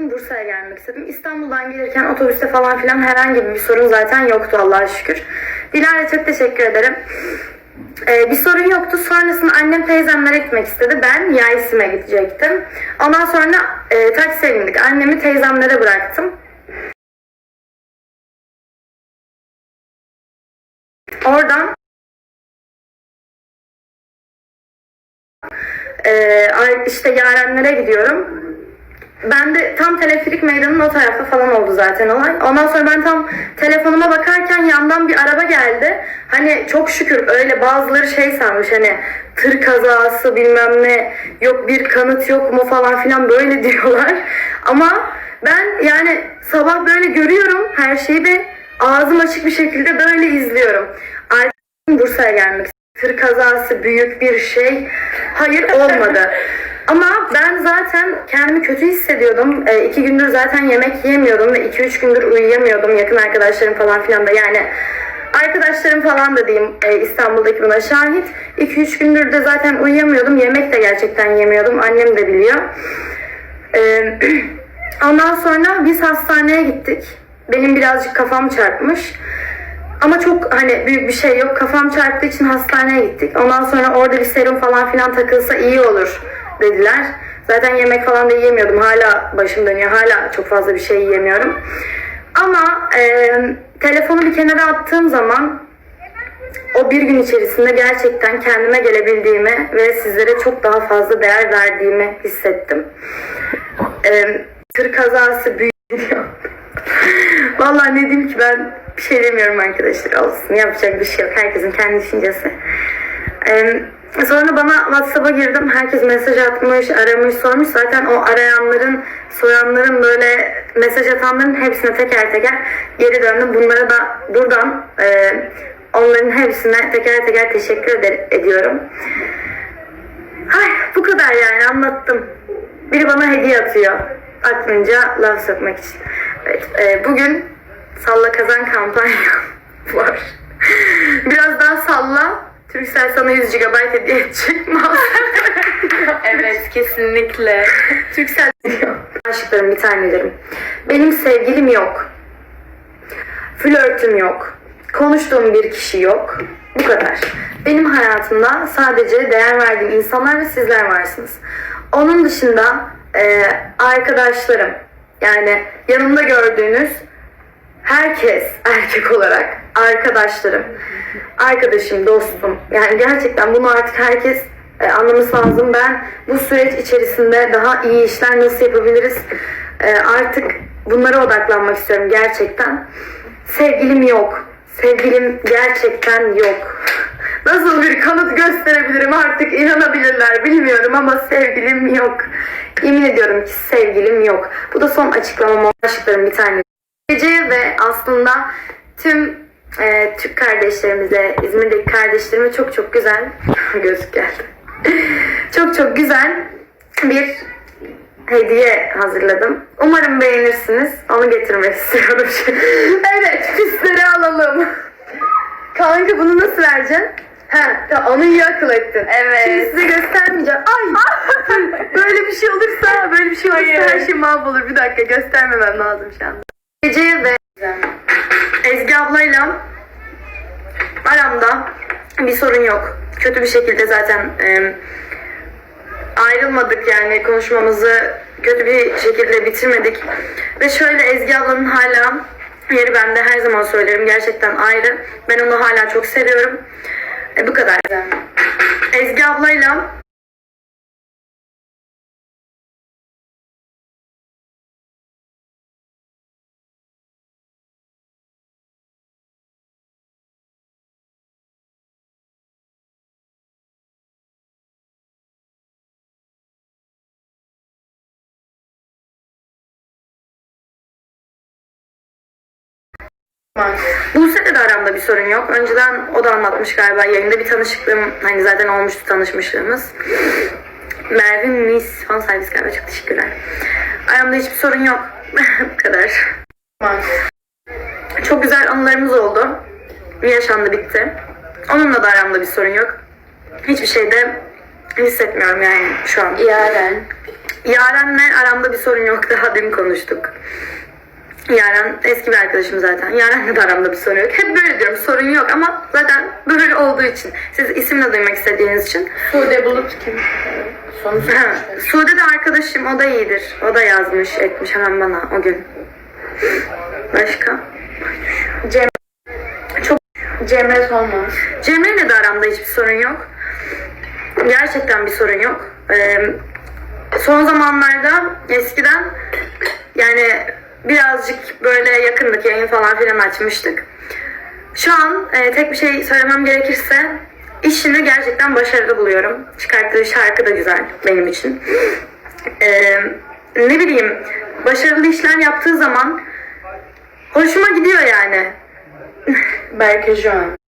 Bursa'ya gelmek istedim. İstanbul'dan gelirken otobüste falan filan herhangi bir sorun zaten yoktu Allah'a şükür. Dilara çok teşekkür ederim. Ee, bir sorun yoktu. Sonrasında annem teyzemlere gitmek istedi. Ben Yaisim'e gidecektim. Ondan sonra e, taksiye bindik. Annemi teyzemlere bıraktım. Oradan e, işte Yarenlere gidiyorum. Ben de tam teleferik meydanının o tarafta falan oldu zaten olay. Ondan sonra ben tam telefonuma bakarken yandan bir araba geldi. Hani çok şükür öyle bazıları şey sanmış hani tır kazası bilmem ne yok bir kanıt yok mu falan filan böyle diyorlar. Ama ben yani sabah böyle görüyorum her şeyi ve ağzım açık bir şekilde böyle izliyorum. Arkadaşım Bursa'ya gelmek. Tır kazası büyük bir şey. Hayır olmadı. Ama ben zaten kendimi kötü hissediyordum. E, iki gündür zaten yemek yemiyordum ve iki üç gündür uyuyamıyordum. Yakın arkadaşlarım falan filan da yani arkadaşlarım falan da diyeyim e, İstanbul'daki buna şahit. İki üç gündür de zaten uyuyamıyordum. Yemek de gerçekten yemiyordum. Annem de biliyor. E, ondan sonra biz hastaneye gittik. Benim birazcık kafam çarpmış. Ama çok hani büyük bir şey yok. Kafam çarptığı için hastaneye gittik. Ondan sonra orada bir serum falan filan takılsa iyi olur dediler. Zaten yemek falan da yiyemiyordum. Hala başım dönüyor. Hala çok fazla bir şey yiyemiyorum. Ama e, telefonu bir kenara attığım zaman o bir gün içerisinde gerçekten kendime gelebildiğimi ve sizlere çok daha fazla değer verdiğimi hissettim. E, tır kazası büyüyor. Vallahi ne diyeyim ki ben bir şey demiyorum arkadaşlar. Olsun yapacak bir şey yok. Herkesin kendi düşüncesi. Ee, sonra bana WhatsApp'a girdim. Herkes mesaj atmış, aramış, sormuş. Zaten o arayanların, soranların böyle mesaj atanların hepsine teker teker geri döndüm. Bunlara da buradan e, onların hepsine teker teker teşekkür eder- ediyorum. Ay bu kadar yani anlattım. Biri bana hediye atıyor. Aklınca laf sokmak için. Evet, e, bugün salla kazan kampanya var. Biraz daha salla. Türksel sana 100 GB hediye edecek. Evet kesinlikle. Türksel diyor. Aşıklarım bir tanelerim. Benim sevgilim yok. Flörtüm yok. Konuştuğum bir kişi yok. Bu kadar. Benim hayatımda sadece değer verdiğim insanlar ve sizler varsınız. Onun dışında e, arkadaşlarım yani yanımda gördüğünüz herkes erkek olarak arkadaşlarım, arkadaşım, dostum. Yani gerçekten bunu artık herkes e, anlaması lazım. Ben bu süreç içerisinde daha iyi işler nasıl yapabiliriz? E, artık bunlara odaklanmak istiyorum gerçekten. Sevgilim yok. Sevgilim gerçekten yok. Nasıl bir kanıt gösterebilirim artık inanabilirler bilmiyorum ama sevgilim yok. Yemin ediyorum ki sevgilim yok. Bu da son açıklamam aşıklarım bir tane. Gece ve aslında tüm e, Türk kardeşlerimize, İzmir'deki kardeşlerime çok çok güzel gözlük geldi. çok çok güzel bir hediye hazırladım. Umarım beğenirsiniz. Onu getirmek istiyorum. evet, pisleri alalım. Kanka bunu nasıl vereceksin? Ha, onu iyi akıl ettin. Evet. Şimdi size göstermeyeceğim. Ay! böyle bir şey olursa, böyle bir şey olursa Hayır. her şey mahvolur. Bir dakika göstermemem lazım şu anda. Gece ve Ezgi ablayla aramda bir sorun yok. Kötü bir şekilde zaten e, ayrılmadık yani konuşmamızı kötü bir şekilde bitirmedik. Ve şöyle Ezgi ablanın hala yeri bende her zaman söylerim gerçekten ayrı. Ben onu hala çok seviyorum. E, bu kadar. Ezgi ablayla Buse'de de aramda bir sorun yok. Önceden o da anlatmış galiba yayında bir tanışıklığım hani zaten olmuştu tanışmışlığımız. Merve Miss fan servis galiba çok teşekkürler. Aramda hiçbir sorun yok. Bu kadar. Çok güzel anılarımız oldu. Yaşandı bitti. Onunla da aramda bir sorun yok. Hiçbir şeyde hissetmiyorum yani şu an. Yaren. Yaren'le aramda bir sorun yok. Daha dün konuştuk. Yaren eski bir arkadaşım zaten. Yaren'le de aramda bir sorun yok. Hep böyle diyorum sorun yok ama zaten böyle olduğu için. Siz isimle duymak istediğiniz için. Sude Bulut kim? Ha, Sude de arkadaşım o da iyidir. O da yazmış etmiş hemen bana o gün. Başka? Cem. Çok Cemre Solmaz. Cemre'yle de aramda hiçbir sorun yok. Gerçekten bir sorun yok. Ee, son zamanlarda eskiden yani birazcık böyle yakındık yayın falan filan açmıştık. Şu an e, tek bir şey söylemem gerekirse işini gerçekten başarılı buluyorum. Çıkarttığı şarkı da güzel benim için. Ee, ne bileyim başarılı işler yaptığı zaman hoşuma gidiyor yani. Berke Joan.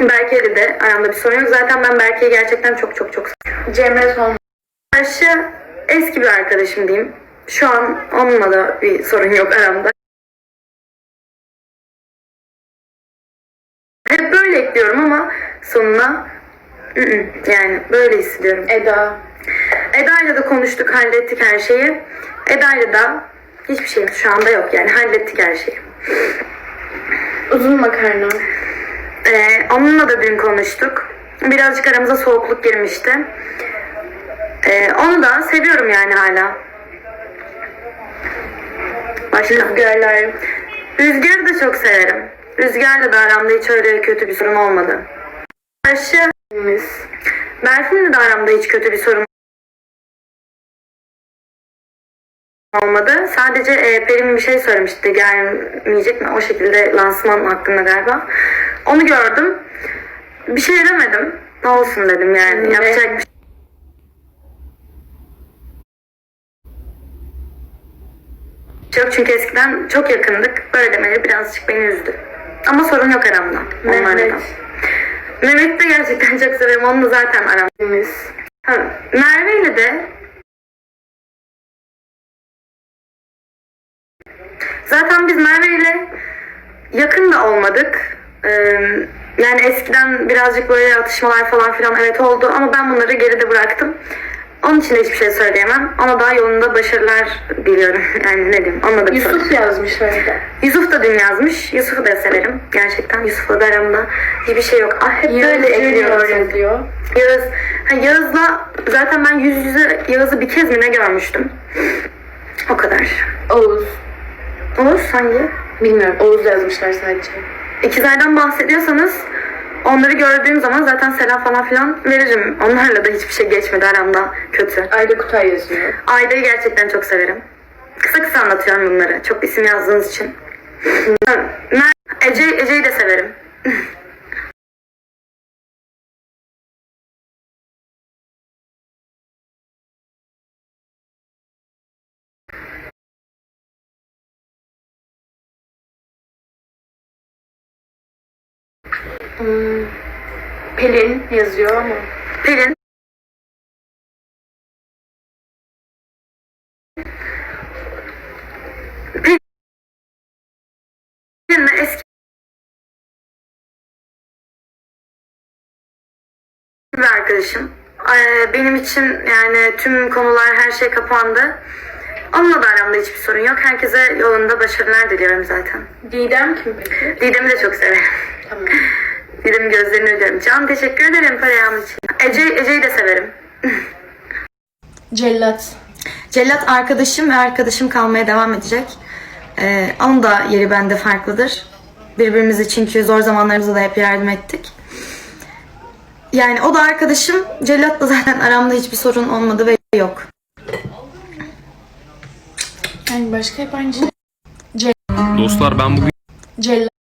Berke'yle de aramda bir sorun yok. Zaten ben Berke'yi gerçekten çok çok çok Cemre Solmaz. Karşı eski bir arkadaşım diyeyim. Şu an onunla da bir sorun yok aramda. Hep böyle ekliyorum ama sonuna ı-ı, yani böyle hissediyorum. Eda. Eda'yla da konuştuk, hallettik her şeyi. Eda'yla da hiçbir şeyimiz şu anda yok yani hallettik her şeyi. Uzun makarna. Ee, onunla da dün konuştuk. Birazcık aramıza soğukluk girmişti. Ee, onu da seviyorum yani hala. Başka? Rüzgarlar. Rüzgar'ı da çok severim. Rüzgar'la da aramda hiç öyle kötü bir sorun olmadı. Karşı. Berfin'le de aramda hiç kötü bir sorun olmadı. Sadece e, Pelin bir şey söylemişti. Gelmeyecek mi? O şekilde lansman hakkında galiba. Onu gördüm. Bir şey demedim. Ne olsun dedim yani. Yapacak bir şey yok. Çünkü eskiden çok yakındık. Böyle demeleri birazcık beni üzdü. Ama sorun yok aramda. onlarla da. Mehmet. Mehmet'i de gerçekten çok severim. Onunla zaten aram. Mis. Ha, Merve ile de zaten biz Merve ile yakın da olmadık. Ee, yani eskiden birazcık böyle atışmalar falan filan evet oldu ama ben bunları geride bıraktım. Onun için de hiçbir şey söyleyemem. Ona daha yolunda başarılar diliyorum. Yani ne diyeyim anladım. Yusuf yazmış orada. Yusuf da dün yazmış. Yusuf'u da severim. Gerçekten Yusuf'la da aramda hiçbir şey yok. Ah hep Yağız böyle Junior ekliyorum. yazıyor. Yağız, ha Yağız'la zaten ben yüz yüze Yağız'ı bir kez mi ne görmüştüm. O kadar. Oğuz. Oğuz hangi? Bilmiyorum. Oğuz yazmışlar sadece. İkizlerden bahsediyorsanız onları gördüğüm zaman zaten selam falan filan veririm. Onlarla da hiçbir şey geçmedi aramda kötü. Ayda Kutay yazıyor. Ayda'yı gerçekten çok severim. Kısa kısa anlatıyorum bunları. Çok isim yazdığınız için. Ece, Ece'yi de severim. Hmm. Pelin yazıyor ama. Pelin. Pelin'le eski bir arkadaşım. Benim için yani tüm konular her şey kapandı. Onunla da aramda hiçbir sorun yok. Herkese yolunda başarılar diliyorum zaten. Didem kim peki? Didem'i de çok severim. Didem'in gözlerini öderim. Can teşekkür ederim parayağım için. Ece, Ece'yi de severim. Cellat. Cellat arkadaşım ve arkadaşım kalmaya devam edecek. Ee, onun da yeri bende farklıdır. Birbirimizi çünkü zor zamanlarımızda da hep yardım ettik. Yani o da arkadaşım. Cellat'la zaten aramda hiçbir sorun olmadı ve yok. Yani başka yabancı. Dostlar ben bugün Cellat.